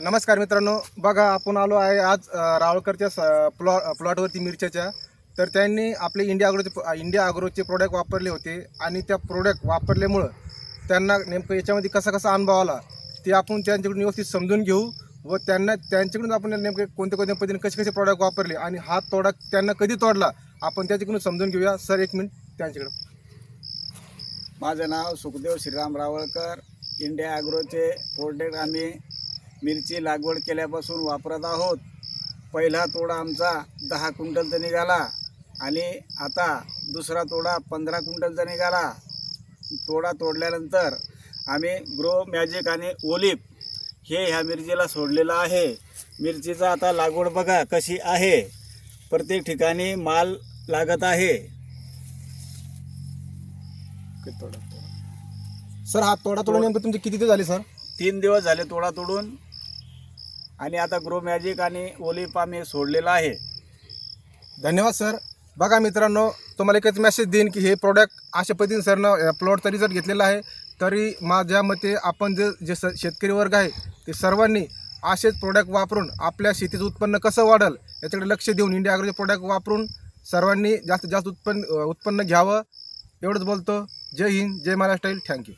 नमस्कार मित्रांनो बघा आपण आलो आहे आज रावळकरच्या स- प्लॉ प्लॉटवरती मिरच्याच्या. तर त्यांनी आपले इंडिया अग्रोचे इंडिया अग्रोचे प्रोडक्ट वापरले होते आणि त्या प्रोडक्ट वापरल्यामुळं त्यांना नेमकं याच्यामध्ये कसा कसा अनुभव आला ते आपण त्यांच्याकडून व्यवस्थित समजून घेऊ व त्यांना त्यांच्याकडून आपण नेमके कोणत्या कोणत्या पद्धतीने कसे कसे प्रोडक्ट वापरले आणि हा प्रोडक्ट त्यांना कधी तोडला आपण त्याच्याकडून समजून घेऊया. सर एक मिनिट त्यांच्याकडे. माझं नाव सुखदेव श्रीराम रावळकर. इंडिया ॲग्रोचे प्रोडक्ट आम्ही मिरची लागवड केल्यापासून वापरत आहोत. पहिला तोडा आमचा दहा क्विंटलचा निघाला आणि आता दुसरा तोडा पंधरा क्विंटलचा निघाला. तोडा तोडल्यानंतर आम्ही ग्रो मॅजिक आणि ओलिप हे ह्या मिरचीला सोडलेलं आहे. मिरचीचा आता लागवड बघा कशी आहे. प्रत्येक ठिकाणी माल लागत आहे. सर हा तोडा तोडून नेमकं तुमचे किती दिवस झाले सर? तीन दिवस झाले तोडा तोडून. आणि आता ग्रो मॅजिक आणि ओलिप हे सोडलेला आहे. धन्यवाद सर बघा मित्रांनो तुम्हाला एकच मेसेज देईन की हे प्रोडक्ट अशा पद्धतीने सरनं प्लॉट तरी जर घेतलेला आहे तरी माझ्या मते आपण जे जे स शेतकरी वर्ग आहे ते सर्वांनी असेच प्रोडक्ट वापरून आपल्या शेतीचं उत्पन्न कसं वाढेल याच्याकडे लक्ष देऊन इंडिया अग्रोचे प्रोडक्ट वापरून सर्वांनी जास्तीत जास्त उत्पन्न उत्पन्न घ्यावं. एवढंच बोलतो. जय हिंद जय महाराष्ट्र. Thank you